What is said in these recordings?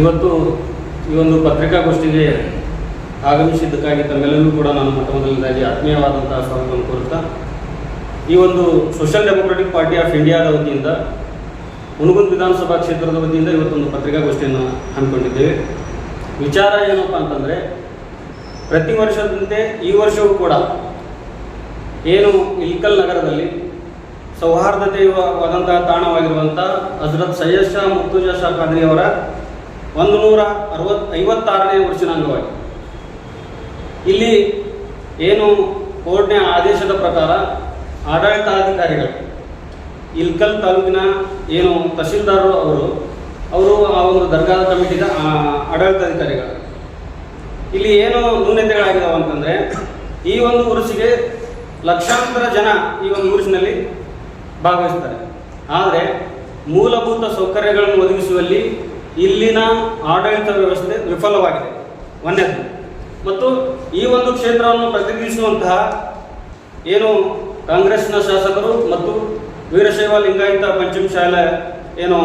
ಇವತ್ತು ಈ ಒಂದು ಪತ್ರಿಕಾಗೋಷ್ಠಿಗೆ ಆಗಮಿಸಿದ್ದಕ್ಕಾಗಿ ತಮ್ಮೆಲ್ಲರೂ ಕೂಡ ನಾನು ಮೊಟ್ಟ ಮೊದಲನೇದಾಗಿ ಆತ್ಮೀಯವಾದಂತಹ ಸ್ವಾಗತವನ್ನು ಕೋರುತ್ತಾ, ಈ ಒಂದು ಸೋಷಿಯಲ್ ಡೆಮೊಕ್ರೆಟಿಕ್ ಪಾರ್ಟಿ ಆಫ್ ಇಂಡಿಯಾದ ವತಿಯಿಂದ, ಮುನಗುಂದ್ ವಿಧಾನಸಭಾ ಕ್ಷೇತ್ರದ ವತಿಯಿಂದ ಇವತ್ತೊಂದು ಪತ್ರಿಕಾಗೋಷ್ಠಿಯನ್ನು ಹಮ್ಮಿಕೊಂಡಿದ್ದೇವೆ. ವಿಚಾರ ಏನಪ್ಪ ಅಂತಂದರೆ, ಪ್ರತಿ ವರ್ಷದಂತೆ ಈ ವರ್ಷವೂ ಕೂಡ ಏನು ಇಲ್ಕಲ್ ನಗರದಲ್ಲಿ ಸೌಹಾರ್ದತೆಯವಾದಂತಹ ತಾಣವಾಗಿರುವಂಥ ಹಜರತ್ ಸೈಯದ್ ಶಾ ಮುರ್ತುಜಾ ಶಾ ಖಾದ್ರಿ ಅವರ ಒಂದು ನೂರ ಅರವತ್ ಐವತ್ತಾರನೇ ವರ್ಷದ ಅಂಗವಾಗಿ ಇಲ್ಲಿ ಏನು ಕೋರ್ಟ್ನ ಆದೇಶದ ಪ್ರಕಾರ ಆಡಳಿತಾಧಿಕಾರಿಗಳು, ಇಲ್ಕಲ್ ತಾಲೂಕಿನ ಏನು ತಹಶೀಲ್ದಾರರು ಅವರು ಅವರು ಆ ಒಂದು ದರ್ಗಾದ ಕಮಿಟಿದ ಆಡಳಿತಾಧಿಕಾರಿಗಳು. ಇಲ್ಲಿ ಏನು ನ್ಯೂನತೆಗಳಾಗಿದ್ದಾವೆ ಅಂತಂದರೆ, ಈ ಒಂದು ಉರುಸಿಗೆ ಲಕ್ಷಾಂತರ ಜನ ಈ ಒಂದು ಉರುಸಿನಲ್ಲಿ ಭಾಗವಹಿಸ್ತಾರೆ. ಆದರೆ ಮೂಲಭೂತ ಸೌಕರ್ಯಗಳನ್ನು ಒದಗಿಸುವಲ್ಲಿ ಇಲ್ಲಿನ ಆಡಳಿತ ವ್ಯವಸ್ಥೆ ವಿಫಲವಾಗಿದೆ. ಒಂದನೇದು. ಮತ್ತು ಈ ಒಂದು ಕ್ಷೇತ್ರವನ್ನು ಪ್ರತಿನಿಧಿಸುವಂತಹ ಏನು ಕಾಂಗ್ರೆಸ್ನ ಶಾಸಕರು ಮತ್ತು ವೀರಶೈವ ಲಿಂಗಾಯತ ಪಂಚಮ ಶಾಲೆ ಏನು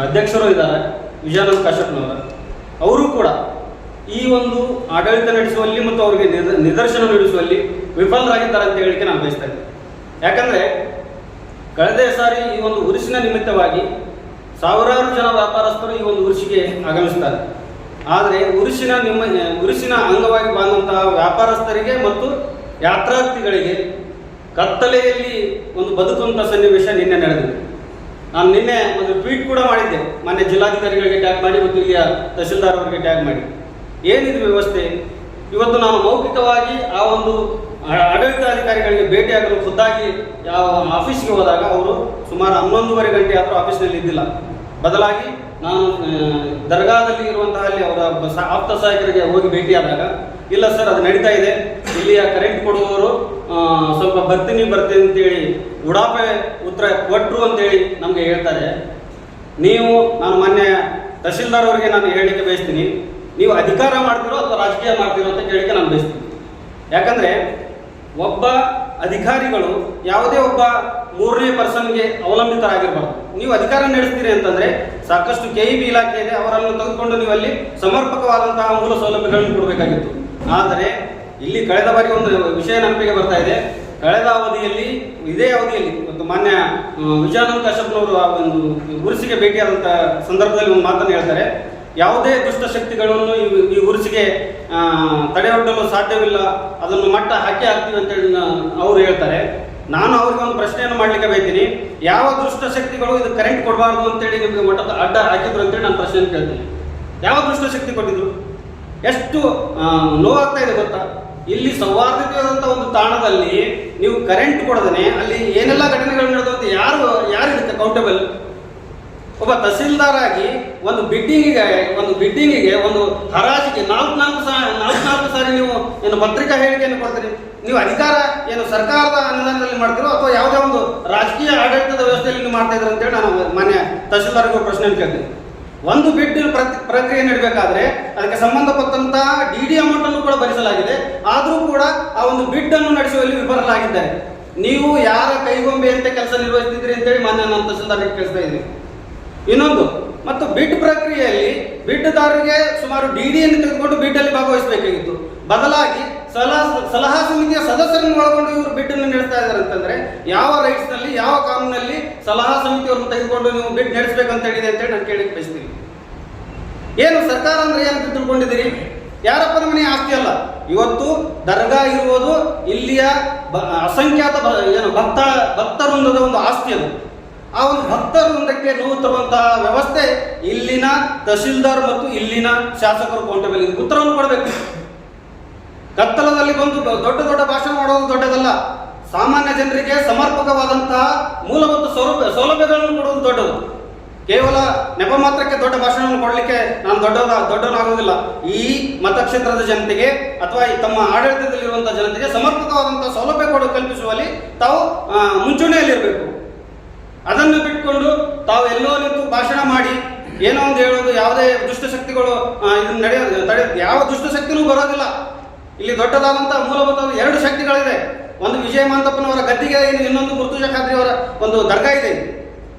ಅಧ್ಯಕ್ಷರು ಇದ್ದಾರೆ, ವಿಜಯಾನಂದ ಕಾಶ್ಯಪ್ನವರು ಅವರು ಕೂಡ ಈ ಒಂದು ಆಡಳಿತ ನಡೆಸುವಲ್ಲಿ ಮತ್ತು ಅವರಿಗೆ ನಿದ- ನಿದರ್ಶನ ನಡೆಸುವಲ್ಲಿ ವಿಫಲರಾಗಿದ್ದಾರೆ ಅಂತ ಹೇಳಿಕೆ ನಾನು ಬಯಸ್ತಾ ಇದ್ದೇನೆ. ಯಾಕಂದ್ರೆ, ಕಳೆದ ಸಾರಿ ಈ ಒಂದು ಉರಿಸಿನ ನಿಮಿತ್ತವಾಗಿ ಸಾವಿರಾರು ಜನ ವ್ಯಾಪಾರಸ್ಥರು ಈ ಒಂದು ಉರುಸಿಗೆ ಆಗಮಿಸ್ತಾರೆ. ಆದರೆ ಉರುಸಿನ ನಿಮ್ಮ, ಉರುಸಿನ ಅಂಗವಾಗಿ ಬಂದಂತಹ ವ್ಯಾಪಾರಸ್ಥರಿಗೆ ಮತ್ತು ಯಾತ್ರಾರ್ಥಿಗಳಿಗೆ ಕತ್ತಲೆಯಲ್ಲಿ ಒಂದು ಬದುಕುವಂಥ ಸನ್ನಿವೇಶ ನಿನ್ನೆ ನಡೆದಿದೆ. ನಾನು ನಿನ್ನೆ ಒಂದು ಟ್ವೀಟ್ ಕೂಡ ಮಾಡಿದ್ದೆ. ಮೊನ್ನೆ ಜಿಲ್ಲಾಧಿಕಾರಿಗಳಿಗೆ ಟ್ಯಾಗ್ ಮಾಡಿ ಮತ್ತು ಇಲ್ಲಿಯ ತಹಶೀಲ್ದಾರ್ ಅವರಿಗೆ ಟ್ಯಾಗ್ ಮಾಡಿ. ಏನಿದು ವ್ಯವಸ್ಥೆ? ಇವತ್ತು ನಾನು ಮೌಖಿಕವಾಗಿ ಆ ಒಂದು ಆಡಳಿತಾಧಿಕಾರಿಗಳಿಗೆ ಭೇಟಿಯಾಗಲು ಖುದ್ದಾಗಿ ಯಾವ ಆಫೀಸ್ಗೆ ಹೋದಾಗ ಅವರು ಸುಮಾರು ಹನ್ನೊಂದುವರೆ ಗಂಟೆ ಆದರೂ ಆಫೀಸ್ನಲ್ಲಿ ಇದ್ದಿಲ್ಲ. ಬದಲಾಗಿ ನಾನು ದರ್ಗಾದಲ್ಲಿ ಇರುವಂತಹ ಅಲ್ಲಿ ಅವರ ಆಪ್ತ ಸಹಾಯಕರಿಗೆ ಹೋಗಿ ಭೇಟಿಯಾದಾಗ, ಇಲ್ಲ ಸರ್, ಅದು ನಡೀತಾ ಇದೆ. ಇಲ್ಲಿಯ ಕರೆಂಟ್ ಕೊಡುವವರು ಸ್ವಲ್ಪ ಬರ್ತೀನಿ ಬರ್ತೀನಿ ಅಂತೇಳಿ ಉಡಾಪೆ ಉತ್ತರ ಕೊಟ್ಟರು ಅಂತೇಳಿ ನಮಗೆ ಹೇಳ್ತಾರೆ. ನೀವು, ನಾನು ಮೊನ್ನೆ ತಹಶೀಲ್ದಾರ್ ಅವರಿಗೆ ನಾನು ಹೇಳಲಿಕ್ಕೆ ಬಯಸ್ತೀನಿ. ನೀವು ಅಧಿಕಾರ ಮಾಡ್ತಿರೋ ಅಥವಾ ರಾಜಕೀಯ ಮಾಡ್ತಿರೋ ಅಂತ ಕೇಳಲಿಕ್ಕೆ ನಾನು ಬಯಸ್ತೀನಿ. ಯಾಕಂದ್ರೆ ಒಬ್ಬ ಅಧಿಕಾರಿಗಳು ಯಾವುದೇ ಒಬ್ಬ ಮೂರನೇ ಪರ್ಸನ್ಗೆ ಅವಲಂಬಿತರಾಗಿರಬಾರ್ದು. ನೀವು ಅಧಿಕಾರ ನಡೆಸ್ತೀರಿ ಅಂತಂದ್ರೆ ಸಾಕಷ್ಟು ಕೆ ಇ ಬಿ ಇಲಾಖೆ ಇದೆ, ಅವರನ್ನು ತೆಗೆದುಕೊಂಡು ನೀವು ಅಲ್ಲಿ ಸಮರ್ಪಕವಾದಂತಹ ಮೂಲ ಸೌಲಭ್ಯಗಳನ್ನು ಕೊಡಬೇಕಾಗಿತ್ತು. ಆದರೆ ಇಲ್ಲಿ ಕಳೆದ ಬಾರಿ ಒಂದು ವಿಷಯ ನಂಬಿಕೆ ಬರ್ತಾ ಇದೆ. ಕಳೆದ ಅವಧಿಯಲ್ಲಿ, ಇದೇ ಅವಧಿಯಲ್ಲಿ ಒಂದು ಮಾನ್ಯ ವಿಜಯಾನಂದ ಕಶ್ಯಪ್ನವರು ಆ ಒಂದು ಗುರುಸಿಗೆ ಭೇಟಿಯಾದಂಥ ಸಂದರ್ಭದಲ್ಲಿ ಒಂದು ಮಾತನ್ನು ಹೇಳ್ತಾರೆ. ಯಾವುದೇ ದುಷ್ಟಶಕ್ತಿಗಳನ್ನು ಈ ಈ ಉರುಸಿಗೆ ತಡೆಯೊಡ್ಡಲು ಸಾಧ್ಯವಿಲ್ಲ, ಅದನ್ನು ಮಟ್ಟ ಹಾಕಿ ಹಾಕ್ತೀವಿ ಅಂತೇಳಿ ಅವರು ಹೇಳ್ತಾರೆ. ನಾನು ಅವ್ರಿಗೆ ಒಂದು ಪ್ರಶ್ನೆಯನ್ನು ಮಾಡ್ಲಿಕ್ಕೆ ಬೈತೀನಿ ಯಾವ ದುಷ್ಟಶಕ್ತಿಗಳು ಇದು ಕರೆಂಟ್ ಕೊಡಬಾರ್ದು ಅಂತೇಳಿ ನಿಮಗೆ ಮಠದ ಅಡ್ಡ ಹಾಕಿದ್ರು ಅಂತೇಳಿ ನಾನು ಪ್ರಶ್ನೆ ಕೇಳ್ತೀನಿ. ಯಾವ ದುಷ್ಟಶಕ್ತಿ ಕೊಟ್ಟಿದ್ರು? ಎಷ್ಟು ನೋವಾಗ್ತಾ ಇದೆ ಗೊತ್ತಾ? ಇಲ್ಲಿ ಸೌಹಾರ್ದತೆಯಾದಂಥ ಒಂದು ತಾಣದಲ್ಲಿ ನೀವು ಕರೆಂಟ್ ಕೊಡದೇನೆ ಅಲ್ಲಿ ಏನೆಲ್ಲ ಘಟನೆಗಳು ನಡೆದು ಅಂತ ಯಾರು ಯಾರು ಕೌಂಟಬಲ್ ಒಬ್ಬ ತಹಸೀಲ್ದಾರ್ ಆಗಿ ಒಂದು ಬಿಡ್ಡಿಂಗಿಗೆ ಒಂದು ಬಿಡ್ಡಿಂಗಿಗೆ ಒಂದು ಹರಾಜಿಗೆ ನಾಲ್ಕು ನಾಲ್ಕು ಸಾ, ನಾಲ್ಕು ನಾಲ್ಕು ಸಾರಿ ನೀವು ಏನು ಪತ್ರಿಕಾ ಹೇಳಿಕೆಯನ್ನು ಕೊಡ್ತೀರಿ? ನೀವು ಅಧಿಕಾರ ಏನು ಸರ್ಕಾರದ ಅನುದಾನದಲ್ಲಿ ಮಾಡ್ತೀರೋ ಅಥವಾ ಯಾವುದೇ ಒಂದು ರಾಜಕೀಯ ಆಡಳಿತದ ವ್ಯವಸ್ಥೆಯಲ್ಲಿ ನೀವು ಮಾಡ್ತಾ ಇದ್ದೀರ ಅಂತೇಳಿ ನಾನು ಮಾನ್ಯ ತಹಸೀಲ್ದಾರ್ಗೂ ಪ್ರಶ್ನೆ ಕೇಳ್ತೀನಿ. ಒಂದು ಬಿಡ್ ಪ್ರಕ್ರಿಯೆ ನೀಡಬೇಕಾದ್ರೆ ಅದಕ್ಕೆ ಸಂಬಂಧಪಟ್ಟಂತಹ ಡಿ ಡಿ ಅಮೌಂಟ್ ಅನ್ನು ಕೂಡ ಭರಿಸಲಾಗಿದೆ. ಆದರೂ ಕೂಡ ಆ ಒಂದು ಬಿಡ್ ಅನ್ನು ನಡೆಸುವಲ್ಲಿ ವಿಫಲರಾಗಿದ್ದಾರೆ. ನೀವು ಯಾರ ಕೈಗೊಂಬೆ ಅಂತ ಕೆಲಸ ನಿರ್ವಹಿಸ್ತಿದ್ರಿ ಅಂತೇಳಿ ಮಾನ್ಯ ನಾನು ತಹಸೀಲ್ದಾರ್ಗೆ ಕೇಳಿಸ್ತಾ ಇದ್ದೀನಿ. ಇನ್ನೊಂದು, ಮತ್ತು ಬಿಡ್ ಪ್ರಕ್ರಿಯೆಯಲ್ಲಿ ಬಿಡ್ದಾರರಿಗೆ ಸುಮಾರು ಡಿ ಅನ್ನು ತೆಗೆದುಕೊಂಡು ಬಿಡ್ ಅಲ್ಲಿ ಭಾಗವಹಿಸಬೇಕಾಗಿತ್ತು. ಬದಲಾಗಿ ಸಲಹಾ ಸಲಹಾ ಸಮಿತಿಯ ಸದಸ್ಯರನ್ನು ಒಳಗೊಂಡು ಇವರು ಬಿಡ್ ಅನ್ನು ನಡೆಸ್ತಾ ಇದ್ದಾರೆ ಅಂತಂದ್ರೆ, ಯಾವ ರೈಟ್ಸ್ನಲ್ಲಿ ಯಾವ ಕಾನೂನಲ್ಲಿ ಸಲಹಾ ಸಮಿತಿಯವರನ್ನು ತೆಗೆದುಕೊಂಡು ನೀವು ಬಿಡ್ ಅಂತ ಹೇಳಿದೆ ಅಂತೇಳಿ ನಾನು ಕೇಳಿ ಬಯಸ್ತೀನಿ. ಏನು, ಸರ್ಕಾರ ಅಂದ್ರೆ ಏನು ತಿಳ್ಕೊಂಡಿದ್ದೀರಿ? ಯಾರಪ್ಪನ ಮನೆ ಆಸ್ತಿ ಅಲ್ಲ. ಇವತ್ತು ದರ್ಗಾ ಇರುವುದು ಇಲ್ಲಿಯ ಅಸಂಖ್ಯಾತ ಏನು ಭಕ್ತ, ಭಕ್ತವೃಂದದ ಒಂದು ಆಸ್ತಿ ಅದು. ಆ ಒಂದು ಮುಂದಕ್ಕೆ ನೋವು ತರುವಂತಹ ವ್ಯವಸ್ಥೆ, ಇಲ್ಲಿನ ತಹಶೀಲ್ದಾರ್ ಮತ್ತು ಇಲ್ಲಿನ ಶಾಸಕರು ಇದಕ್ಕೆ ಉತ್ತರವನ್ನು ಕೊಡಬೇಕು. ಕತ್ತಲದಲ್ಲಿ ಬಂದು ದೊಡ್ಡ ದೊಡ್ಡ ಭಾಷಣ ಮಾಡೋದು ದೊಡ್ಡದಲ್ಲ. ಸಾಮಾನ್ಯ ಜನರಿಗೆ ಸಮರ್ಪಕವಾದಂತಹ ಮೂಲಭೂತ ಸೌಲಭ್ಯ ಸೌಲಭ್ಯಗಳನ್ನು ಕೊಡುವುದು ದೊಡ್ಡದು. ಕೇವಲ ನೆಪ ಮಾತ್ರಕ್ಕೆ ದೊಡ್ಡ ಭಾಷಣವನ್ನು ಕೊಡಲಿಕ್ಕೆ ನಾನು ದೊಡ್ಡದ ದೊಡ್ಡವನಾಗುವುದಿಲ್ಲ ಈ ಮತಕ್ಷೇತ್ರದ ಜನತೆಗೆ ಅಥವಾ ಈ ತಮ್ಮ ಆಡಳಿತದಲ್ಲಿರುವಂತಹ ಜನತೆಗೆ ಸಮರ್ಪಕವಾದಂತಹ ಸೌಲಭ್ಯ ಕೊಡ ಕಲ್ಪಿಸುವಲ್ಲಿ ತಾವು ಮುಂಚೂಣಿಯಲ್ಲಿರಬೇಕು. ಅದನ್ನು ಬಿಟ್ಕೊಂಡು ತಾವು ಎಲ್ಲೋ ನಿಂತು ಭಾಷಣ ಮಾಡಿ ಏನೋ ಒಂದು ಹೇಳೋದು, ಯಾವುದೇ ದುಷ್ಟಶಕ್ತಿಗಳು ಇದನ್ನು ನಡೆಯೋದು ತಡೆ, ಯಾವ ದುಷ್ಟಶಕ್ತಿನೂ ಬರೋದಿಲ್ಲ. ಇಲ್ಲಿ ದೊಡ್ಡದಾದಂತಹ ಮೂಲಭೂತ ಎರಡು ಶಕ್ತಿಗಳಿದೆ. ಒಂದು ವಿಜಯ ಮಾಂತಪ್ಪನವರ ಗದ್ದಿಗೆ ಇನ್ನೊಂದು ಮುರ್ತುಜ ಅವರ ಒಂದು ದರ್ಗಾ ಇದೆ.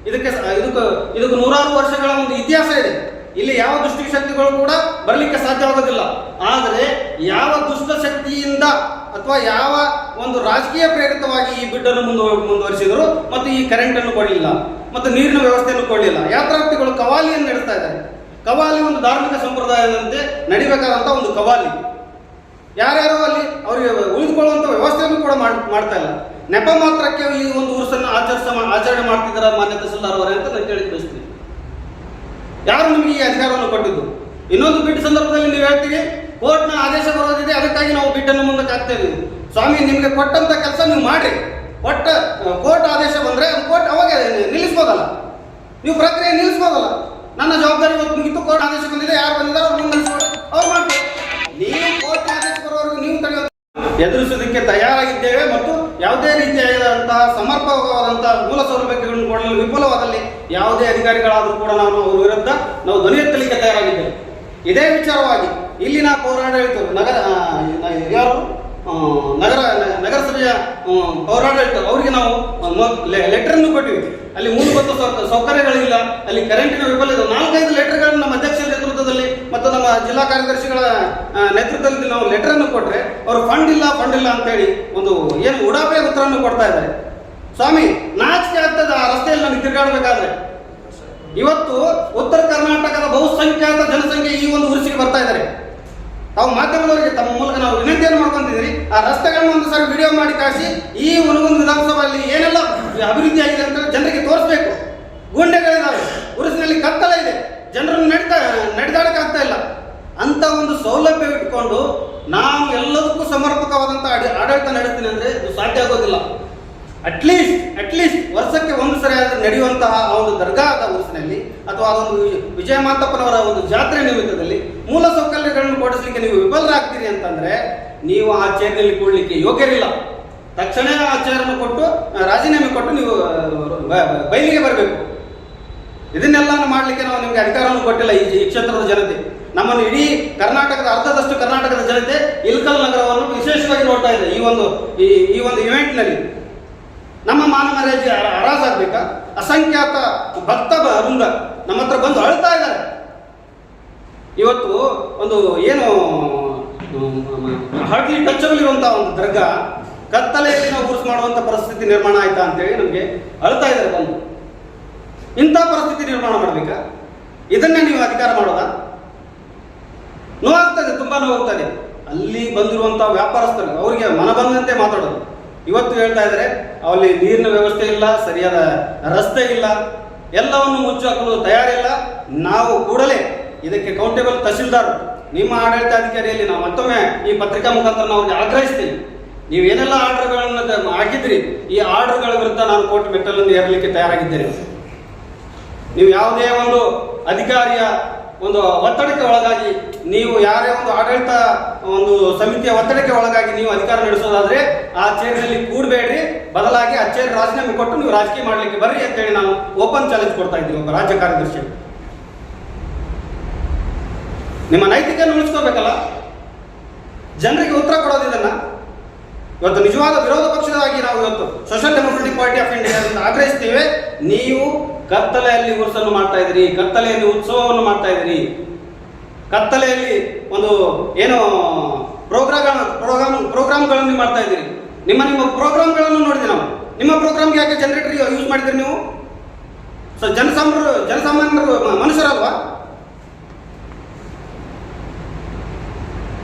ಇದಕ್ಕೆ ಇದಕ್ಕೆ ಇದಕ್ಕೆ ನೂರಾರು ವರ್ಷಗಳ ಒಂದು ಇತಿಹಾಸ ಇದೆ. ಇಲ್ಲಿ ಯಾವ ದುಷ್ಟಶಕ್ತಿಗಳು ಕೂಡ ಬರಲಿಕ್ಕೆ ಸಾಧ್ಯವಾಗೋದಿಲ್ಲ. ಆದರೆ ಯಾವ ದುಷ್ಟ ಶಕ್ತಿಯಿಂದ ಅಥವಾ ಯಾವ ಒಂದು ರಾಜಕೀಯ ಪ್ರೇರಿತವಾಗಿ ಈ ಬಿಡ್ಡನ್ನು ಮುಂದು ಮುಂದುವರಿಸಿದರು ಮತ್ತು ಈ ಕರೆಂಟ್ ಅನ್ನು ಕೊಡಲಿಲ್ಲ ಮತ್ತು ನೀರಿನ ವ್ಯವಸ್ಥೆಯನ್ನು ಕೊಡಲಿಲ್ಲ. ಯಾತ್ರಾರ್ಥಿಗಳು ಕವಾಲಿಯನ್ನು ನಡೆಸ್ತಾ ಇದ್ದಾರೆ. ಕವಾಲಿ ಒಂದು ಧಾರ್ಮಿಕ ಸಂಪ್ರದಾಯದಂತೆ ನಡಿಬೇಕಾದಂಥ ಒಂದು ಕವಾಲಿ. ಯಾರ್ಯಾರು ಅಲ್ಲಿ ಅವರಿಗೆ ಉಳಿದುಕೊಳ್ಳುವಂತ ವ್ಯವಸ್ಥೆಯನ್ನು ಕೂಡ ಮಾಡ್- ಮಾಡ್ತಾ ಇಲ್ಲ. ನೆಪ ಮಾತ್ರಕ್ಕೆ ಈ ಒಂದು ಉರುಸನ್ನು ಆಚರಿಸ, ಆಚರಣೆ ಮಾಡ್ತಿದ್ದಾರೆ ಮಾನ್ಯ ತಹಸೀಲ್ದಾರ್ ಅಂತ ನಾನು ಕೇಳಿ ಬಯಸ್ತೀನಿ. ಯಾರು ನಿಮಗೆ ಈ ಅಧಿಕಾರವನ್ನು ಕೊಟ್ಟಿದ್ದು? ಇನ್ನೊಂದು ಬಿಟ್ಟು ಸಂದರ್ಭದಲ್ಲಿ ನೀವು ಹೇಳ್ತೀವಿ ಕೋರ್ಟ್ನ ಆದೇಶ ಬರೋದಿದೆ, ಅದಕ್ಕಾಗಿ ನಾವು ಬಿಟ್ಟನ್ನು ಮುಂದಕ್ಕೆ ಹಾಕ್ತೇವೆ ಸ್ವಾಮಿ, ನಿಮಗೆ ಕೊಟ್ಟಂತ ಕೆಲಸ ನೀವು ಮಾಡ್ರಿ. ಕೊಟ್ಟ ಕೋರ್ಟ್ ಆದೇಶ ಬಂದ್ರೆ ಅದು ಕೋರ್ಟ್ ಅವಾಗ ನಿಲ್ಲಿಸ್ಬೋದಲ್ಲ. ನೀವು ಪ್ರಕ್ರಿಯೆ ನಿಲ್ಲಿಸ್ಬೋದಲ್ಲ. ನನ್ನ ಜವಾಬ್ದಾರಿ ಮುಗಿತು, ಕೋರ್ಟ್ ಆದೇಶ ಬಂದಿದೆ, ಯಾರು ಬಂದಿದ್ದಾರೆ ಅವ್ರು ನಿಲ್ಲಿಸ್ಬೋದು ಅವ್ರು ಕೋರ್ಟ್ ಆದೇಶ ಬರೋವರೆಗೂ ನೀವು ತಡೆಯೋ ಎದುರಿಸೋದಕ್ಕೆ ತಯಾರಾಗಿದ್ದೇವೆ ಮತ್ತು ಯಾವುದೇ ರೀತಿಯಾದಂತಹ ಸಮರ್ಪಕವಾದಂತಹ ಮೂಲ ಸೌಲಭ್ಯಗಳನ್ನು ಕೊಡಲು ವಿಫಲವಾದಲ್ಲಿ ಯಾವುದೇ ಅಧಿಕಾರಿಗಳಾದರೂ ಕೂಡ ನಾವು ಅವರ ವಿರುದ್ಧ ನಾವು ಧ್ವನಿ ಎತ್ತಲಿಕ್ಕೆ ತಯಾರಾಗಿದ್ದೇವೆ. ಇದೇ ವಿಚಾರವಾಗಿ ಇಲ್ಲಿನ ಪೌರಾಡಳಿತರು, ನಗರ ಯಾರು? ನಗರ, ನಗರಸಭೆಯ ಪೌರಾಡಳಿತ ಅವರಿಗೆ ನಾವು ಲೆಟರ್ ಅನ್ನು ಕೊಟ್ಟಿವಿ. ಅಲ್ಲಿ ಮೂಲಭೂತ ಸೌಕರ್ಯಗಳಿಲ್ಲ. ಅಲ್ಲಿ ಕರೆಂಟಿನ ವಿಫಲ ಇದೆ ನಾಲ್ಕೈದು ಲೆಟರ್ಗಳನ್ನು ನಮ್ಮ ಅಧ್ಯಕ್ಷರ ನೇತೃತ್ವದಲ್ಲಿ ಮತ್ತು ನಮ್ಮ ಜಿಲ್ಲಾ ಕಾರ್ಯದರ್ಶಿಗಳ ನೇತೃತ್ವದಲ್ಲಿ ನಾವು ಲೆಟರ್ ಅನ್ನು ಕೊಟ್ರೆ ಅವರು ಫಂಡ್ ಇಲ್ಲ ಫಂಡ್ ಇಲ್ಲ ಅಂತೇಳಿ ಒಂದು ಏನು ಉಡಾಪೆ ಉತ್ತರವನ್ನು ಕೊಡ್ತಾ ಇದ್ದಾರೆ. ಸ್ವಾಮಿ, ನಾಚಿಕೆ ಆಗ್ತದೆ ಆ ರಸ್ತೆಯಲ್ಲಿ ನನಗೆ ತಿರುಗಾಡಬೇಕಾದ್ರೆ. ಇವತ್ತು ಉತ್ತರ ಕರ್ನಾಟಕದ ಬಹುಸಂಖ್ಯಾತ ಜನಸಂಖ್ಯೆ ಈ ಒಂದು ಉರುಸಿಗೆ ಬರ್ತಾ ಇದ್ದಾರೆ. ತಾವು ಮಾಧ್ಯಮದವರಿಗೆ ತಮ್ಮ ಮೂಲಕ ನಾವು ವಿನಂತಿಯನ್ನು ಮಾಡ್ಕೊಂತಿದ್ದೀರಿ. ಆ ರಸ್ತೆಗಳನ್ನು ಒಂದು ಸಾರಿ ವಿಡಿಯೋ ಮಾಡಿ ಕಳಿಸಿ ಈ ಹುನಗುಂದ ವಿಧಾನಸಭೆಯಲ್ಲಿ ಏನೆಲ್ಲ ಅಭಿವೃದ್ಧಿ ಆಗಿದೆ ಅಂತ ಜನರಿಗೆ ತೋರಿಸ್ಬೇಕು. ಗುಂಡೆಗಳಿದ್ದಾವೆ ಉರುಸಿನಲ್ಲಿ ಕತ್ತಲ ಇದೆ. ಜನರನ್ನು ನಡೀತಾ, ನಡೆದಾಡಕ್ಕೆ ಆಗ್ತಾ ಇಲ್ಲ. ಅಂತ ಒಂದು ಸೌಲಭ್ಯ ಇಟ್ಕೊಂಡು ನಾವು ಎಲ್ಲದಕ್ಕೂ ಸಮರ್ಪಕವಾದಂಥ ಆಡ- ಆಡಳಿತ ನಡೆಸ್ತೀನಿ ಅಂದ್ರೆ ಇದು ಸಾಧ್ಯ ಆಗೋದಿಲ್ಲ. ಅಟ್ಲೀಸ್ಟ್ ಅಟ್ಲೀಸ್ಟ್ ವರ್ಷಕ್ಕೆ ಒಂದು ಸರಿ ಆದ್ರೆ ನಡೆಯುವಂತಹ ಆ ಒಂದು ದರ್ಗಾದ ಉರುಸಿನಲ್ಲಿ ಅಥವಾ ಅದೊಂದು ವಿಜಯ ಮಾತಪ್ಪನವರ ಒಂದು ಜಾತ್ರೆ ನಿಮಿತ್ತದಲ್ಲಿ ಮೂಲ ಸೌಕರ್ಯಗಳನ್ನು ಕೊಡಿಸಲಿಕ್ಕೆ ನೀವು ವಿಫಲರಾಗ್ತೀರಿ ಅಂತಂದ್ರೆ ನೀವು ಆ ಚೇರ್ನಲ್ಲಿ ಕೂಡಲಿಕ್ಕೆ ಯೋಗ್ಯರಿಲ್ಲ. ತಕ್ಷಣ ಆ ಚೇರನ್ನು ಕೊಟ್ಟು ರಾಜೀನಾಮೆ ಕೊಟ್ಟು ನೀವು ಬಯಲಿಗೆ ಬರಬೇಕು. ಇದನ್ನೆಲ್ಲ ಮಾಡಲಿಕ್ಕೆ ನಾವು ನಿಮಗೆ ಅಧಿಕಾರವನ್ನು ಕೊಟ್ಟಿಲ್ಲ ಈ ಕ್ಷೇತ್ರದ ಜನತೆ. ನಮ್ಮನ್ನು ಇಡೀ ಕರ್ನಾಟಕದ, ಅರ್ಧದಷ್ಟು ಕರ್ನಾಟಕದ ಜನತೆ ಇಲ್ಕಲ್ ನಗರವನ್ನು ವಿಶೇಷವಾಗಿ ನೋಡ್ತಾ ಇದೆ ಈ ಒಂದು ಈ ಒಂದು ಇವೆಂಟ್ನಲ್ಲಿ ನಮ್ಮ ಮಾನ ಮರ್ಯಾದೆ ಹರ- ಅಸಂಖ್ಯಾತ ಭಕ್ತ ವೃಂದ ನಮ್ಮ ಹತ್ರ ಬಂದು ಅಳ್ತಾ ಇದ್ದಾರೆ. ಇವತ್ತು ಒಂದು ಏನು ಹಳದಿ ಟಚಬಲ್ ಇರುವಂತಹ ಒಂದು ದರ್ಗಾ ಕತ್ತಲೆಯಲ್ಲಿ ನಾವು ಗುರುಸು ಮಾಡುವಂತ ಪರಿಸ್ಥಿತಿ ನಿರ್ಮಾಣ ಆಯ್ತಾ ಅಂತೇಳಿ ನಮಗೆ ಅಳ್ತಾ ಇದ್ದಾರೆ ಬಂದು. ಇಂಥ ಪರಿಸ್ಥಿತಿ ನಿರ್ಮಾಣ ಮಾಡಬೇಕಾ? ಇದನ್ನೇ ನೀವು ಅಧಿಕಾರ ಮಾಡೋದಾ? ನೋವಾಗ್ತದೆ ತುಂಬಾ ನೋವಾಗ್ತದೆ ಅಲ್ಲಿ ಬಂದಿರುವಂತಹ ವ್ಯಾಪಾರಸ್ಥರು, ಅವರಿಗೆ ಮನ ಬಂದಂತೆ ಮಾತಾಡೋದು. ಇವತ್ತು ಹೇಳ್ತಾ ಇದ್ದಾರೆ, ಅಲ್ಲಿ ನೀರಿನ ವ್ಯವಸ್ಥೆ ಇಲ್ಲ, ಸರಿಯಾದ ರಸ್ತೆ ಇಲ್ಲ, ಎಲ್ಲವನ್ನು ಮುಚ್ಚಿ ಹಾಕಲು ತಯಾರಿಲ್ಲ ನಾವು ಕೂಡಲೇ ಇದಕ್ಕೆ ಕೌಂಟೇಬಲ್ ತಹಸೀಲ್ದಾರ್, ನಿಮ್ಮ ಆಡಳಿತಾಧಿಕಾರಿಯಲ್ಲಿ ನಾವು ಮತ್ತೊಮ್ಮೆ ಈ ಪತ್ರಿಕಾ ಮುಖಾಂತರ ನಾವು ಆಗ್ರಹಿಸ್ತೀವಿ. ನೀವು ಏನೆಲ್ಲ ಆರ್ಡರ್ಗಳನ್ನು ಹಾಕಿದ್ರಿ, ಈ ಆರ್ಡರ್ಗಳ ವಿರುದ್ಧ ನಾನು ಕೋರ್ಟ್ ಮೆಟ್ಟಲನ್ನು ಏರಲಿಕ್ಕೆ ತಯಾರಾಗಿದ್ದೇನೆ. ನೀವು ಯಾವುದೇ ಒಂದು ಅಧಿಕಾರಿಯ ಒಂದು ಒತ್ತಡಕ್ಕೆ ಒಳಗಾಗಿ ನೀವು ಯಾರೇ ಒಂದು ಆಡಳಿತ, ಒಂದು ಸಮಿತಿಯ ಒತ್ತಡಕ್ಕೆ ಒಳಗಾಗಿ ನೀವು ಅಧಿಕಾರ ನಡೆಸೋದಾದ್ರೆ ಆ ಚೇರ್ನಲ್ಲಿ ಕೂಡಬೇಡ್ರಿ. ಬದಲಾಗಿ ಆ ಚೇರ್ ರಾಜೀನಾಮೆ ಕೊಟ್ಟು ನೀವು ರಾಜಕೀಯ ಮಾಡಲಿಕ್ಕೆ ಬರ್ರಿ ಅಂತೇಳಿ ನಾನು ಓಪನ್ ಚಾಲೆಂಜ್ ಕೊಡ್ತಾ ಇದ್ದೀನಿ ಒಬ್ಬ ರಾಜ್ಯ ಕಾರ್ಯದರ್ಶಿ. ನಿಮ್ಮ ನೈತಿಕ ಉಳಿಸ್ಕೋಬೇಕಲ್ಲ? ಜನರಿಗೆ ಉತ್ತರ ಕೊಡೋದು ಇದನ್ನ. ಇವತ್ತು ನಿಜವಾದ ವಿರೋಧ ಪಕ್ಷದಾಗಿ ನಾವು ಇವತ್ತು social democratic party of India ಆಗ್ರಹಿಸ್ತೇವೆ. ನೀವು ಕತ್ತಲೆಯಲ್ಲಿ ಉರ್ಸನ್ನು ಮಾಡ್ತಾ ಇದ್ದೀರಿ, ಕತ್ತಲೆಯಲ್ಲಿ ಉತ್ಸವವನ್ನು ಮಾಡ್ತಾ ಇದ್ದೀರಿ. ಕತ್ತಲೆಯಲ್ಲಿ ಒಂದು ಏನು ಪ್ರೋಗ್ರಾಮ್ ಪ್ರೋಗ್ರಾಮ್, ಪ್ರೋಗ್ರಾಮ್ಗಳನ್ನು ಮಾಡ್ತಾ ಇದ್ದೀರಿ. ನಿಮ್ಮ ನಿಮ್ಮ ಪ್ರೋಗ್ರಾಮ್ಗಳನ್ನು ನೋಡಿದೆ ನಾವು. ನಿಮ್ಮ ಪ್ರೋಗ್ರಾಮ್ಗೆ ಯಾಕೆ ಜನರೇಟರ್ ಯೂಸ್ ಮಾಡಿದ್ರಿ ನೀವು? ಸೊ, ಜನಸಾಮಾನ್ಯರು ಜನಸಾಮಾನ್ಯರು ಮನುಷ್ಯರಲ್ವಾ?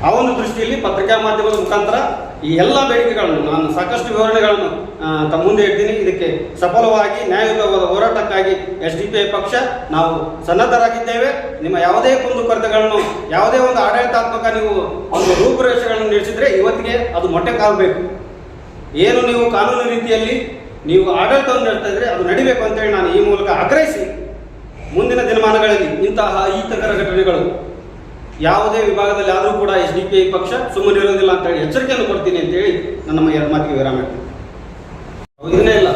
ಆ ಒಂದು ದೃಷ್ಟಿಯಲ್ಲಿ ಪತ್ರಿಕಾ ಮಾಧ್ಯಮದ ಮುಖಾಂತರ ಈ ಎಲ್ಲ ಬೇಡಿಕೆಗಳನ್ನು, ನಾನು ಸಾಕಷ್ಟು ವಿವರಣೆಗಳನ್ನು ತಮ್ಮ ಮುಂದೆ ಇಡ್ತೀನಿ. ಇದಕ್ಕೆ ಸಫಲವಾಗಿ ನ್ಯಾಯಯುತವಾದ ಹೋರಾಟಕ್ಕಾಗಿ ಎಸ್ ಡಿ ಪಿ ಐ ಪಕ್ಷ ನಾವು ಸನ್ನದ್ಧರಾಗಿದ್ದೇವೆ. ನಿಮ್ಮ ಯಾವುದೇ ಕುಂದು ಕೊರತೆಗಳನ್ನು ಯಾವುದೇ ಒಂದು ಆಡಳಿತಾತ್ಮಕ ನೀವು ಒಂದು ರೂಪುರೇಷೆಗಳನ್ನು ನಡೆಸಿದ್ರೆ ಇವತ್ತಿಗೆ ಅದು ಮೊಟ್ಟೆ ಕಾಲಬೇಕು. ಏನು ನೀವು ಕಾನೂನು ರೀತಿಯಲ್ಲಿ ನೀವು ಆಡಳಿತವನ್ನು ನಡೆಸ್ತಾ ಇದ್ರೆ ಅದು ನಡಿಬೇಕು ಅಂತೇಳಿ ನಾನು ಈ ಮೂಲಕ ಆಗ್ರಹಿಸಿ ಮುಂದಿನ ದಿನಮಾನಗಳಲ್ಲಿ ಇಂತಹ ಅಹಿತಕರ ಘಟನೆಗಳು ಯಾವುದೇ ವಿಭಾಗದಲ್ಲಿ ಆದರೂ ಕೂಡ ಎಸ್ ಡಿ ಪಿ ಐ ಪಕ್ಷ ಸುಮ್ಮನಿರೋದಿಲ್ಲ ಅಂತ ಹೇಳಿ ಎಚ್ಚರಿಕೆಯನ್ನು ಕೊಡ್ತೀನಿ ಅಂತ ಹೇಳಿ ನನ್ನ ಎರಡು ಮಾತಿಗೆ ವಿರಾಮ. ಇದನ್ನೇ ಇಲ್ಲ.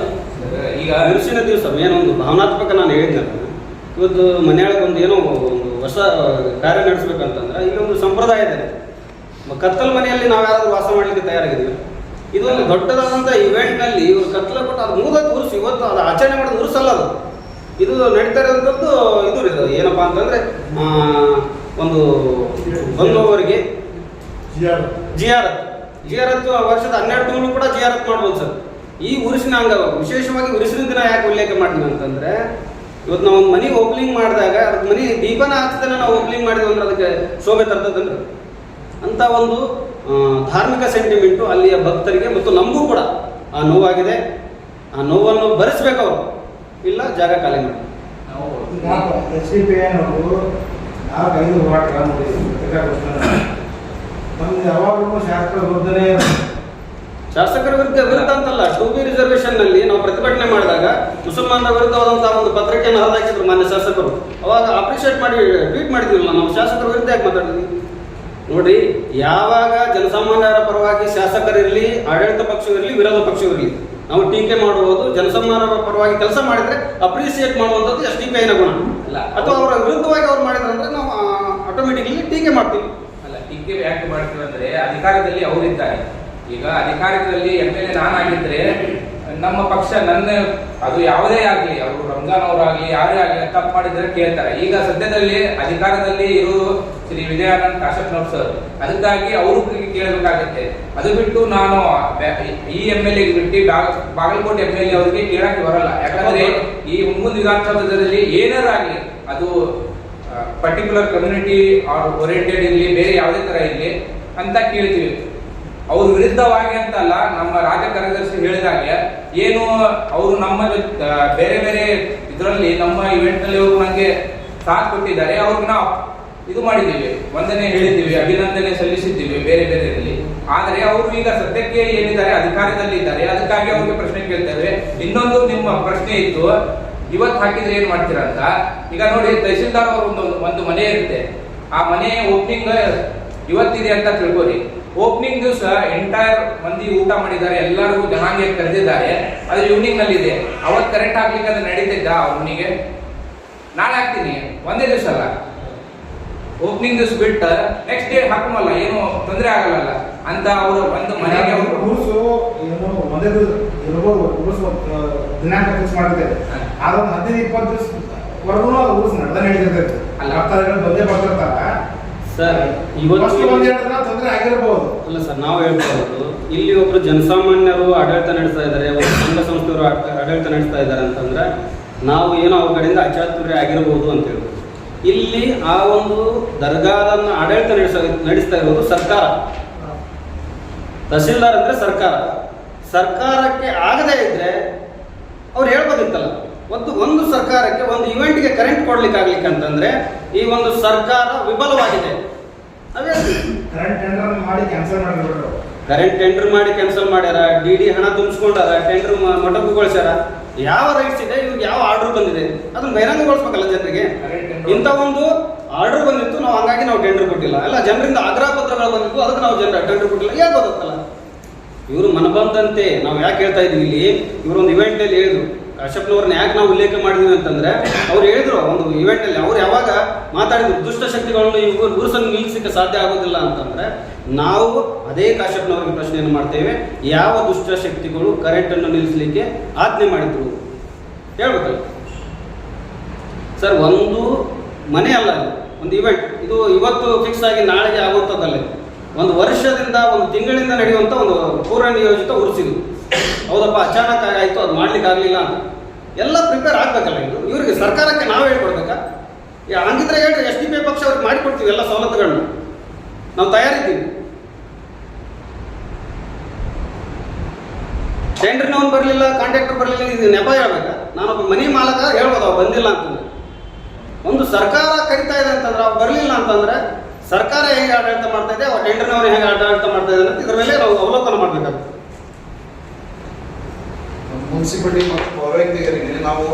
ಈಗ ಬಿರುಸಿನ ದಿವಸ ಏನೊಂದು ಭಾವನಾತ್ಮಕ ನಾನು ಹೇಳಿದ್ನಲ್ಲ. ಇವತ್ತು ಮನೆಯೊಳಗೆ ಒಂದು ಏನೋ ಒಂದು ಹೊಸ ಕಾರ್ಯ ನಡೆಸ್ಬೇಕಂತಂದ್ರೆ ಒಂದು ಸಂಪ್ರದಾಯ ಇದೆ. ಕತ್ತಲ ಮನೆಯಲ್ಲಿ ನಾವು ಯಾರಾದರೂ ವಾಸ ಮಾಡಲಿಕ್ಕೆ ತಯಾರಾಗಿದ್ದೀವಿ. ಇದೊಂದು ದೊಡ್ಡದಾದಂಥ ಇವೆಂಟ್ನಲ್ಲಿ ಇವರು ಕತ್ತಲ ಕೊಟ್ಟು ಅದು ಮೂಲದ ಉರ್ಸು ಇವತ್ತು ಅದು ಆಚರಣೆ ಮಾಡೋದು ಉರ್ಸಲ್ಲ ಅದು. ಇದು ನಡೀತಾ ಇರೋಂಥದ್ದು ಇದು ಏನಪ್ಪ ಅಂತಂದ್ರೆ ಒಂದು ಬಂದವರಿಗೆ G R F G R F ವರ್ಷದ ಹನ್ನೆರಡು ತಿಂಗಳು ಕೂಡ ಜಿ ಆರ್ ಎಫ್ ಮಾಡ್ಬೋದು ಸರ್. ಈ ಉರುಸಿನ ಅಂಗ ವಿಶೇಷವಾಗಿ ಉರುಸಿನ ದಿನ ಯಾಕೆ ಉಲ್ಲೇಖ ಮಾಡ್ತೀವಿ ಅಂತಂದ್ರೆ ಇವತ್ತು ನಾವು ಒಂದು ಮನೆ ಓಪನಿಂಗ್ ಮಾಡಿದಾಗ ಅದಕ್ಕೆ ಮನೆ ದೀಪನ ಹಾಕ್ತಾನೆ ನಾವು ಓಪನಿಂಗ್ ಮಾಡಿದ್ವಿ ಅಂದ್ರೆ ಅದಕ್ಕೆ ಶೋಭೆ ತರ್ತದಂದ್ರೆ ಅಂತ ಒಂದು ಧಾರ್ಮಿಕ ಸೆಂಟಿಮೆಂಟು ಅಲ್ಲಿಯ ಭಕ್ತರಿಗೆ ಮತ್ತು ನಮಗೂ ಕೂಡ ಆ ನೋವಾಗಿದೆ. ಆ ನೋವನ್ನು ಭರಿಸ್ಬೇಕು ಅವರು. ಇಲ್ಲ ಜಾಗ ಖಾಲಿ ಮಾಡಿ ಎಸ್ ಕೈದು ಹೋರಾಟ ನಮ್ದು ಯಾವಾಗಲೂ ಶಾಸಕರ ವಿರುದ್ಧನೇ ಶಾಸಕರ ವಿರುದ್ಧ ವಿರುದ್ಧ ಅಂತಲ್ಲ, ಟು ಬಿ ರಿಸರ್ವೇಶನ್ನಲ್ಲಿ ನಾವು ಪ್ರತಿಭಟನೆ ಮಾಡಿದಾಗ ಮುಸಲ್ಮಾನರ ವಿರುದ್ಧವಾದಂತಹ ಒಂದು ಪತ್ರಿಕೆಯನ್ನು ಹೊರದಾಕಿದ್ರು ಮಾನ್ಯ ಶಾಸಕರು. ಅವಾಗ ಅಪ್ರಿಷಿಯೇಟ್ ಮಾಡಿ ಟ್ವೀಟ್ ಮಾಡಿದ್ವಿಲ್ಲ ನಾವು ಶಾಸಕರ ವಿರುದ್ಧ ಯಾಕೆ ಮಾತಾಡಿದ್ವಿ? ನೋಡಿ ಯಾವಾಗ ಜನಸಾಮಾನ್ಯರ ಪರವಾಗಿ ಶಾಸಕರಿರಲಿ, ಆಡಳಿತ ಪಕ್ಷವಿರಲಿ, ವಿರೋಧ ಪಕ್ಷವಿರಲಿ ನಾವು ಟೀಕೆ ಮಾಡುವುದು ಜನಸಾಮಾನ್ಯರ ಪರವಾಗಿ ಕೆಲಸ ಮಾಡಿದ್ರೆ ಅಪ್ರಿಸಿಯೇಟ್ ಮಾಡುವಂಥದ್ದು ಎಸ್ ಡಿ ಪಿ ಐನ ಗುಣ. ಅಲ್ಲ ಅಥವಾ ಅವರ ವಿರುದ್ಧವಾಗಿ ಅವ್ರು ಮಾಡಿದ್ರೆ ಅಂದ್ರೆ ನಾವು ಆಟೋಮೆಟಿಕ್ಲಿ ಟೀಕೆ ಮಾಡ್ತೀವಿ. ಅಲ್ಲ ಟೀಕೆ ಯಾಕೆ ಮಾಡ್ತೀವಿ ಅಂದ್ರೆ ಅಧಿಕಾರದಲ್ಲಿ ಅವರಿದ್ದಾರೆ. ಈಗ ಅಧಿಕಾರದಲ್ಲಿ ಎಂ ಎಲ್ ಎ ನಾನಾಗಿದ್ರೆ ನಮ್ಮ ಪಕ್ಷ ನನ್ನ, ಅದು ಯಾವುದೇ ಆಗಲಿ, ಅವರು ರಂಜಾನ್ ಅವರಾಗಲಿ ಯಾರೇ ಆಗಲಿ ತಪ್ಪು ಮಾಡಿದ್ರೆ ಕೇಳ್ತಾರೆ. ಈಗ ಸದ್ಯದಲ್ಲಿ ಅಧಿಕಾರದಲ್ಲಿ ಇರುವುದು ಶ್ರೀ ವಿಜಯಾನಂದ್ ಕಾಶ್ಯಪ್ನವ್ರು ಸರ್ ಅದಕ್ಕಾಗಿ ಅವರು ಕೇಳಬೇಕಾಗುತ್ತೆ. ಅದು ಬಿಟ್ಟು ನಾನು ಈ ಎಂ ಎಲ್ ಎ ಬಿಟ್ಟು ಬಾಗಲಕೋಟೆ ಎಂ ಎಲ್ ಎ ಅವರಿಗೆ ಕೇಳಕ್ಕೆ ಬರಲ್ಲ. ಯಾಕಂದ್ರೆ ಈ ಮುಂದಿನ ವಿಧಾನಸೌಧದಲ್ಲಿ ಏನಾರಾಗಲಿ ಅದು ಪರ್ಟಿಕ್ಯುಲರ್ ಕಮ್ಯುನಿಟಿ ಓರಿಯೆಂಟೆಡ್ ಇರಲಿ, ಬೇರೆ ಯಾವುದೇ ತರ ಇರಲಿ ಅಂತ ಕೇಳ್ತೀವಿ. ಅವ್ರ ವಿರುದ್ಧವಾಗಿ ಅಂತಲ್ಲ, ನಮ್ಮ ರಾಜ್ಯ ಕಾರ್ಯದರ್ಶಿ ಹೇಳಿದಾಗೆ, ಏನು ಅವರು ನಮ್ಮ ಬೇರೆ ಬೇರೆ ಇದರಲ್ಲಿ, ನಮ್ಮ ಇವೆಂಟ್ನಲ್ಲಿ ಅವರು ನಂಗೆ ಸಾಥ್ ಕೊಟ್ಟಿದ್ದಾರೆ, ಅವ್ರಿಗೆ ನಾವು ಇದು ಮಾಡಿದ್ದೀವಿ, ವಂದನೆ ಹೇಳಿದ್ದೀವಿ, ಅಭಿನಂದನೆ ಸಲ್ಲಿಸಿದ್ದೀವಿ ಬೇರೆ ಬೇರೆ ಇರಲಿ ಆದರೆ ಅವರು ಈಗ ಸದ್ಯಕ್ಕೆ ಏನಿದ್ದಾರೆ, ಅಧಿಕಾರದಲ್ಲಿ ಇದ್ದಾರೆ, ಅದಕ್ಕಾಗಿ ಅವ್ರಿಗೆ ಪ್ರಶ್ನೆ ಕೇಳ್ತೇವೆ. ಇನ್ನೊಂದು ನಿಮ್ಮ ಪ್ರಶ್ನೆ ಇತ್ತು, ಇವತ್ತು ಹಾಕಿದ್ರೆ ಏನ್ ಮಾಡ್ತೀರಾ ಅಂತ? ಈಗ ನೋಡಿ, ತಹಸೀಲ್ದಾರ್ ಅವರು ಒಂದು ಒಂದು ಮನೆ ಇರುತ್ತೆ. ಆ ಮನೆ ಓಪನಿಂಗ್ ಇವತ್ತಿದೆ ಅಂತ ತಿಳ್ಕೊರಿ ಓಪನಿಂಗ್ ದಿವಸ ಎಂಟೈರ್ ಮಂದಿ ಊಟ ಮಾಡಿದ್ದಾರೆ ಎಲ್ಲರಿಗೂ ಜನಾಂಗ ಕರೆದಿದ್ದಾರೆ. ಅದು ಈವ್ನಿಂಗ್ನಲ್ಲಿ ಇದೆ ಅವತ್ತು ಕರೆಂಟ್ ಹಾಕ್ಲಿಕ್ಕೆ ಅದು ನಡೀತಿದ್ದ ಅವನಿಗೆ ನಾಳೆ ಹಾಕ್ತೀನಿ. ಒಂದೇ ದಿವಸ ಅಲ್ಲ. ಓಪನಿಂಗ್ ದಿವಸ ಬಿಟ್ಟು ನೆಕ್ಸ್ಟ್ ಡೇ ಹಾಕಮಲ್ಲ ಏನು ತೊಂದರೆ ಆಗಲ್ಲ ಅಂತ ಅವರು ಒಂದು ಮನೆಗೆ ರೂಲ್ಸು ಏನು ಒಂದೇ ದಿವಸ ಇರ್ಬೋದು ರೂಲ್ಸ್ ದಿನಾಂಕ ಫಿಕ್ಸ್ ಆದ್ರೆ ಇಪ್ಪತ್ತು ದಿವಸ ವರ್ಗು ಅದು ರೂಲ್ಸ್ ನಡೆದ ನಡೀತಿರ್ತೈತೆ. ಅಲ್ಲ. ಭಕ್ತಾದಿಗಳು ಬಂದೇ ಬರ್ತಿರ್ತಾರ. ಸರ್ ಇವತ್ತು ತೊಂದರೆ ಆಗಿರ್ಬೋದು. ಅಲ್ಲ ಸರ್ ನಾವು ಹೇಳ್ಬೋದು. ಇಲ್ಲಿ ಒಬ್ರು ಜನಸಾಮಾನ್ಯರು ಆಡಳಿತ ನಡೆಸ್ತಾ ಇದ್ದಾರೆ ಒಂದು ಸಂಘ ಸಂಸ್ಥೆಯವರು ಆಡಳಿತ ನಡೆಸ್ತಾ ಇದ್ದಾರೆ ಅಂತಂದ್ರೆ ನಾವು ಏನೋ ಅವ್ರ ಕಡೆಯಿಂದ ಅಚಾತುರ್ಯ ಆಗಿರಬಹುದು ಅಂತ ಹೇಳ್ಬೋದು. ಇಲ್ಲಿ ಆ ಒಂದು ದರ್ಗಾದನ್ನ ಆಡಳಿತ ನಡೆಸ ನಡೆಸ್ತಾ ಇರೋದು ಸರ್ಕಾರ. ತಹಸೀಲ್ದಾರ್ ಅಂದ್ರೆ ಸರ್ಕಾರ. ಸರ್ಕಾರಕ್ಕೆ ಆಗದೇ ಇದ್ರೆ ಅವ್ರು ಹೇಳ್ಬೋದಿತ್ತಲ್ಲ. ಒಂದು ಒಂದು ಸರ್ಕಾರಕ್ಕೆ ಒಂದು ಇವೆಂಟ್ಗೆ ಕರೆಂಟ್ ಕೊಡ್ಲಿಕ್ಕೆ ಆಗ್ಲಿಕ್ಕೆ ಅಂತಂದ್ರೆ ಈ ಒಂದು ಸರ್ಕಾರ ವಿಫಲವಾಗಿದೆ. ಅದೇ ಕರೆಂಟ್ ಟೆಂಡರ್ ಮಾಡಿ ಕ್ಯಾನ್ಸಲ್ ಮಾಡ್ಯಾರ ಡಿ ಡಿ ಹಣ ತುಂಬಿಸ್ಕೊಂಡಾರ ಟೆಂಡರ್ ಮೊಟಕುಗೊಳಿಸ್ಯಾರ ಯಾವ ರೈಟ್ಸ್ ಇದೆ ಇವ್ರಿಗೆ ಯಾವ ಆರ್ಡರ್ ಬಂದಿದೆ ಅದನ್ನ ಬಹಿರಂಗಗೊಳಿಸ್ಬೇಕಲ್ಲ ಜನರಿಗೆ? ಇಂಥ ಒಂದು ಆರ್ಡರ್ ಬಂದಿತ್ತು ನಾವು ಹಂಗಾಗಿ ನಾವು ಟೆಂಡರ್ ಕೊಟ್ಟಿಲ್ಲ. ಅಲ್ಲ ಜನರಿಂದ ಆಗ್ರಹ ಪತ್ರಗಳು ಬಂದಿತ್ತು ಅದಕ್ಕೆ ನಾವು ಜನರ ಟೆಂಡರ್ ಕೊಟ್ಟಿಲ್ಲ. ಹೇಳ್ಬೋದತ್ತಲ್ಲ ಇವರು ಮನಬಂದಂತೆ ನಾವು ಯಾಕೆ ಹೇಳ್ತಾ ಇದೀವಿ ಇಲ್ಲಿ? ಇವರು ಒಂದು ಇವೆಂಟ್ ಅಲ್ಲಿ ಹೇಳಿದ್ರು. ಕಾಶ್ಯಪ್ನವ್ರನ್ನ ಯಾಕೆ ನಾವು ಉಲ್ಲೇಖ ಮಾಡಿದ್ವಿ ಅಂತಂದ್ರೆ, ಅವ್ರು ಹೇಳಿದ್ರು ಒಂದು ಇವೆಂಟ್ ಅಲ್ಲಿ, ಅವ್ರು ಯಾವಾಗ ಮಾತಾಡಿದ್ರು, ದುಷ್ಟ ಶಕ್ತಿಗಳನ್ನು ಇವರು ಗುರುಸನ್ನು ನಿಲ್ಲಿಸಲಿಕ್ಕೆ ಸಾಧ್ಯ ಆಗೋದಿಲ್ಲ ಅಂತಂದ್ರೆ, ನಾವು ಅದೇ ಕಾಶ್ಯಪ್ನವ್ರಿಗೆ ಪ್ರಶ್ನೆಯನ್ನು ಮಾಡ್ತೇವೆ, ಯಾವ ದುಷ್ಟ ಶಕ್ತಿಗಳು ಕರೆಂಟ್ ಅನ್ನು ನಿಲ್ಲಿಸಲಿಕ್ಕೆ ಆಜ್ಞೆ ಮಾಡಿದ್ರು? ಹೇಳ್ಬೇಕಲ್ಲ? ಸರ್, ಒಂದು ಮನೆ ಅಲ್ಲ ಒಂದು ಇವೆಂಟ್ ಇದು ಇವತ್ತು ಫಿಕ್ಸ್ ಆಗಿ ನಾಳೆಗೆ ಆಗುವಂಥದ್ದಲ್ಲ ಒಂದು ವರ್ಷದಿಂದ, ಒಂದು ತಿಂಗಳಿಂದ ನಡೆಯುವಂಥ ಒಂದು ಪೂರ್ವ ನಿಯೋಜಿತ ಉರುಸಿದು ಹೌದಪ್ಪ, ಅಚಾನಕ್ ಆಯಿತು ಅದು ಮಾಡ್ಲಿಕ್ಕೆ ಆಗಲಿಲ್ಲ ಅಂತ. ಎಲ್ಲ ಪ್ರಿಪೇರ್ ಆಗ್ಬೇಕಲ್ಲ ಇದು? ಇವರಿಗೆ ಸರ್ಕಾರಕ್ಕೆ ನಾವು ಹೇಳ್ಕೊಡ್ಬೇಕಾ? ಹಂಗಿದ್ರೆ ಹೇಳ್ರಿ, ಎಸ್ ಡಿ ಪಿ ಪಕ್ಷ ಅವ್ರಿಗೆ ಮಾಡಿಕೊಡ್ತೀವಿ ಎಲ್ಲ ಸವಲತ್ತುಗಳನ್ನ. ನಾವು ತಯಾರಿದ್ದೀವಿ. ಟೆಂಡರ್ನವನು ಬರಲಿಲ್ಲ ಕಾಂಟ್ರಾಕ್ಟರ್ ಬರಲಿಲ್ಲ, ಇದು ನೆಪ ಹೇಳ್ಬೇಕಾ? ನಾನೊಬ್ಬ ಮನೆ ಮಾಲಕ, ಹೇಳ್ಬೋದು, ಅವ್ರು ಬಂದಿಲ್ಲ ಅಂತಂದ್ರೆ. ಒಂದು ಸರ್ಕಾರ ಕರಿತಾ ಇದೆ ಅಂತಂದ್ರೆ, ಅವ್ರು ಬರಲಿಲ್ಲ ಅಂತಂದ್ರೆ, ಸರ್ಕಾರ ಹೇಗೆ ಆಡಳಿತ ಮಾಡ್ತಾ ಇದೆ, ಅವ್ರ ಟೆಂಡರ್ನವ್ರು ಹೇಗೆ ಆಡಳಿತ ಮಾಡ್ತಾ ಇದ್ದಾರೆ ಅಂತ ಇದ್ರ ಮೇಲೆ ನಾವು ಅವಲೋಕನ ಮಾಡಬೇಕಾಗುತ್ತೆ. ಮುನ್ಸಿಪಾಲಿಟಿ ಮತ್ತು ಪೌರಾಯುಕ್ತರಿಗೆ ನಾವು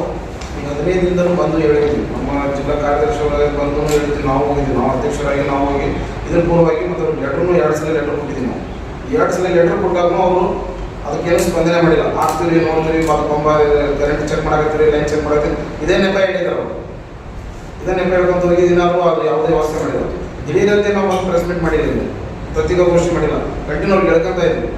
ಈಗ ಹದಿನೈದರಿಂದಲೂ ಬಂದು ಹೇಳಿದ್ವಿ. ನಮ್ಮ ಜಿಲ್ಲಾ ಕಾರ್ಯದರ್ಶಿಯವರಾಗಿ ಬಂದು ಹೇಳಿದ್ವಿ. ನಾವು ಹೋಗಿದ್ವಿ. ನಾವು ಅಧ್ಯಕ್ಷರಾಗಿ ನಾವು ಹೋಗಿ ಇದ್ರ ಪೂರ್ವವಾಗಿ ಮತ್ತು ಲೆಟ್ರನ್ನು ಎರಡು ಸಲ ಲೆಟರ್ ಕೊಟ್ಟಿದ್ದೀವಿ ನಾವು. ಎರಡು ಸಲ ಲೆಟರ್ ಕೊಟ್ಟಾಗೂ ಅವರು ಅದಕ್ಕೇನು ಸ್ಪಂದನೆ ಮಾಡಿಲ್ಲ. ಆಗ್ತೀರಿ ನೋಡ್ತೀರಿ ಮತ್ತು ಕಂಬ ಕರೆಂಟ್ ಚೆಕ್ ಮಾಡಾಕತ್ತೀರಿ ಲೈನ್ ಚೆಕ್ ಮಾಡಾಕತ್ತೀರಿ. ಇದೇ ನೆಪ ಹೇಳಿದ್ರು ಅವರು. ಇದೇ ನೆಪ ಹೇಳ್ಕೊಂತ ಹೋಗಿದ್ದೀನಿ ನಾವು ಅದು ಯಾವುದೇ ವ್ಯವಸ್ಥೆ ಮಾಡಿಲ್ಲ. ದಿಢೀರಂತೆ ನಾವು ಒಂದು ಪ್ರೆಸ್ ಮೀಟ್ ಮಾಡಿಲ್ಲ. ಘೋಷಣೆ ಮಾಡಿಲ್ಲ. ಕಂಟಿನ್ಯೂ ಅವ್ರಿಗೆ ಹೇಳ್ಕೊಂತ ಇದ್ವಿ.